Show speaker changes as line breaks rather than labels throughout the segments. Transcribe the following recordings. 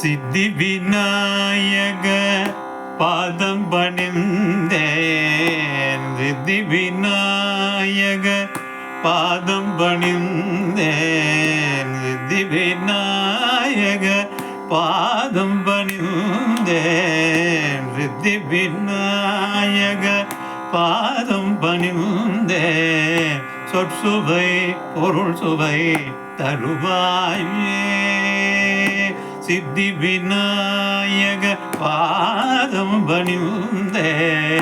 சித்தி விநாயக பாதம் பணிந்தேன். சித்தி விநாயக பாதம் பணிந்தேன். சித்தி விநாயக பாதம் பணிந்தேன். சித்தி விநாயக பாதம் பணிந்தேன். சொற்சுவை பொருள் சுவை தருவாயே. சித்தி விநாயக பாதம் பணிந்தே.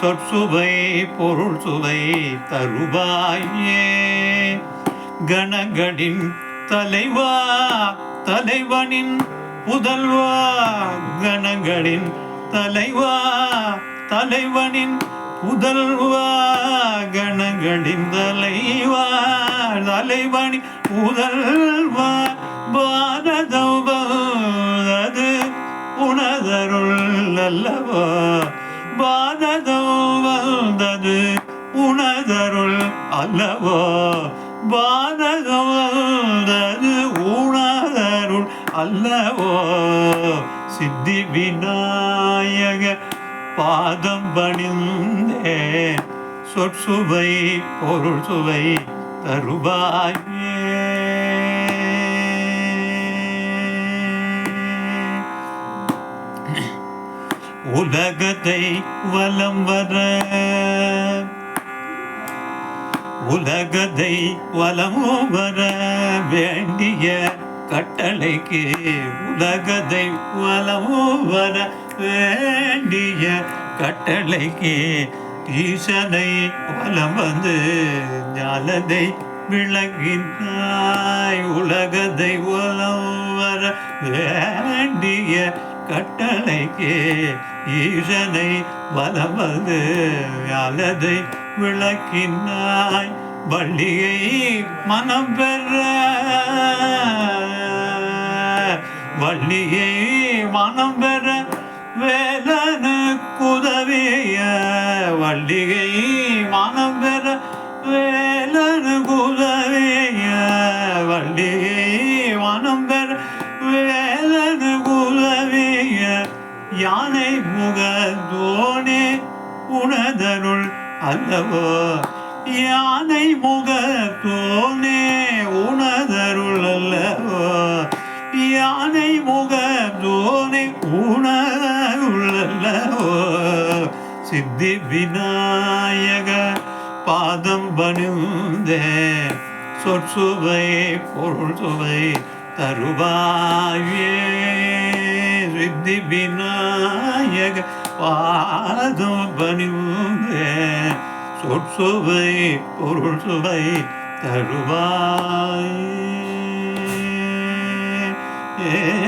சொற்சுவை பொருள் சுவை தருவாயே. கணகடின் தலைவா தலைவனின் புதல்வா. கணங்களின் தலைவா தலைவனின் புதல்வா. கணங்களின் தலைவா தலைவனின் புதல்வா. பாரதம் உனதருள் அல்லவா பாரதம் வந்தது உனதருள் அல்லவா? பாரதம் வந்தது உணதருள் அல்லவா? சித்தி விநாயக பாதம் பணிந்தே சொற்சுவை பொருள் சுவை தருவாயே. உலகத்தை வலம் வர. உலகத்தை வலம் வர வேண்டிய கட்டளைக்கு உலகத்தை வலம் வர வேண்டிய கட்டளைக்கு ஈசனை வலம் வந்து ஞானதை விளக்கினாய் உலகத்தை வலம் வர வேண்டிய கட்டளைக்கு ஈசனை வலம் அலதை விளக்கினாய். வள்ளியை மனம் பெற. வள்ளியை மனம் பெற வேலனுக்கு உதவிய வள்ளிகை அல்லவோ யானை முகத்தோனே உணதருள் அல்லவோ யானை முகத்தோனே உணதருள் அல்லவோ. சித்தி விநாயக பாதம் பணிந்தே சொற்சுவை பொருள் சுவை தருவாயே. சித்தி விநாயக பாதம் பணிவுங்க சொற்சுவை பொருள் சுவை தருவாய். ஏ